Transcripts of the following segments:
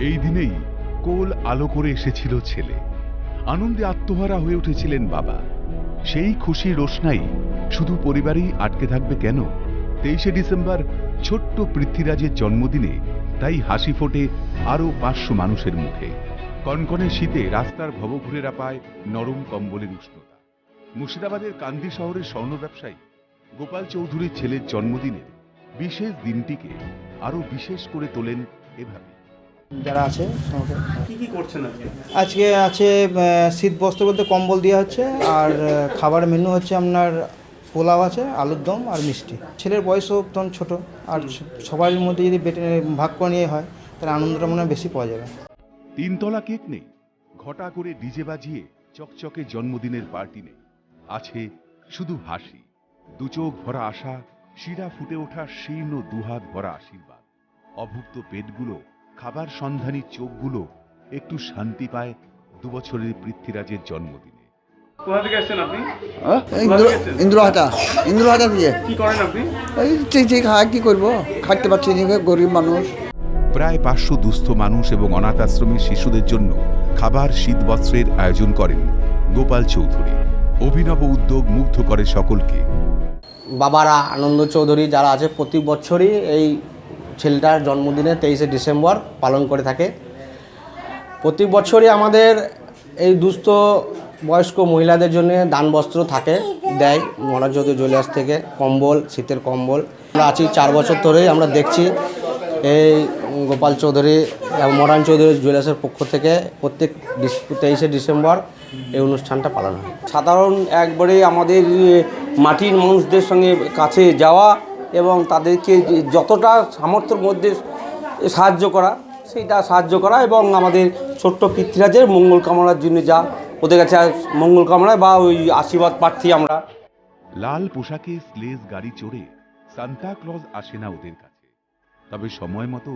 এই দিনেই কোল আলো করে এসেছিল ছেলে। আনন্দে আত্মহারা হয়ে উঠেছিলেন বাবা। সেই খুশি রোশনাই শুধু পরিবারেই আটকে থাকবে কেন? তেইশে ডিসেম্বর ছোট্ট পৃথ্বীরাজের জন্মদিনে তাই হাসি ফোটে আরও পাঁচশো মানুষের মুখে। কনকনে শীতে রাস্তার ভবঘুরেরা পায় নরম কম্বলের উষ্ণতা। মুর্শিদাবাদের কান্দি শহরের স্বর্ণ ব্যবসায়ী গোপাল চৌধুরীর ছেলের জন্মদিনে বিশেষ দিনটিকে আরও বিশেষ করে তোলেন এভাবে। যারা আছে সঙ্গে কি কি করছেন আজকে? আজকে আছে শীত বস্ত্র বলতে কম্বল দেওয়া হচ্ছে আর খাবার মেনু হচ্ছে আপনার পোলাও আছে আলুর দম আর মিষ্টি। ছেলের বয়সও তখন ছোট আর সবার মধ্যে যদি বেটে ভাগ করে নিয়ে হয় তাহলে আনন্দটা মনে হয় বেশি পাওয়া যাবে। তিনতলা কেক নেই ঘটা করে ডিজে বাজিয়ে চকচকে জন্মদিনের পার্টি নেই। আছে শুধু হাসি দুচোখ ভরা আশা শিরা ফুটে ওঠা শীর্ণ দুহাত ভরা আশীর্বাদ। অভুক্ত পেটগুলো খাবার সন্ধানী চোখগুলো একটু শান্তি পায় দুবছরের পৃথ্বীরাজের জন্মদিনে। কোথা থেকে এসেছেন আপনি? হ্যাঁ? ইন্দ্রহাটা। ইন্দ্রহাটা দিয়ে। কি করেন আপনি? এই ঠিক ঠিক হ্যাঁ কী করব? খাটতে পারছি গরিব মানুষ। প্রায় পাঁচশো দুস্থ মানুষ এবং অনাথ আশ্রমের শিশুদের জন্য খাবার শীতবস্ত্রের আয়োজন করেন গোপাল চৌধুরী। অভিনব উদ্যোগ মুগ্ধ করে সকলকে। বাবারা আনন্দ চৌধুরী যারা আছে প্রতি বছরই এই ছেলেটার জন্মদিনে তেইশে ডিসেম্বর পালন করে থাকে। প্রতি বছরই আমাদের এই দুস্থ বয়স্ক মহিলাদের জন্য দান বস্ত্র থাকে, দেয় চৌধুরী জুয়েলার্স থেকে, কম্বল, শীতের কম্বল। আমরা আছি চার বছর ধরেই আমরা দেখছি এই গোপাল চৌধুরী এবং মরান চৌধুরী জুয়েলার্সের পক্ষ থেকে প্রত্যেক তেইশে ডিসেম্বর এই অনুষ্ঠানটা পালন হয়। সাধারণ একবারে আমাদের মাটির মানুষদের সঙ্গে কাছে যাওয়া এবং তাদেরকে যতটা সামর্থ্যের মধ্যে সাহায্য করা, সেইটা সাহায্য করা এবং আমাদের ছোট্ট পৃথ্বীরাজের মঙ্গল কামনার জন্য যা ওদের কাছে মঙ্গল কামনা বা ওই আশীর্বাদ প্রার্থী আমরা। লাল পোশাকে স্লেজ গাড়ি চড়ে সান্তা ক্লজ আসে না ওদের কাছে। তবে সময় মতো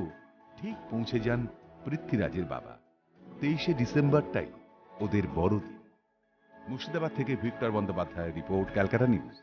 ঠিক পৌঁছে যান পৃথ্বীরাজের বাবা। তেইশে ডিসেম্বরটাই ওদের বড়দিন। মুর্শিদাবাদ থেকে ভিক্টর বন্দ্যোপাধ্যায়ের রিপোর্ট, ক্যালকাটা নিউজ।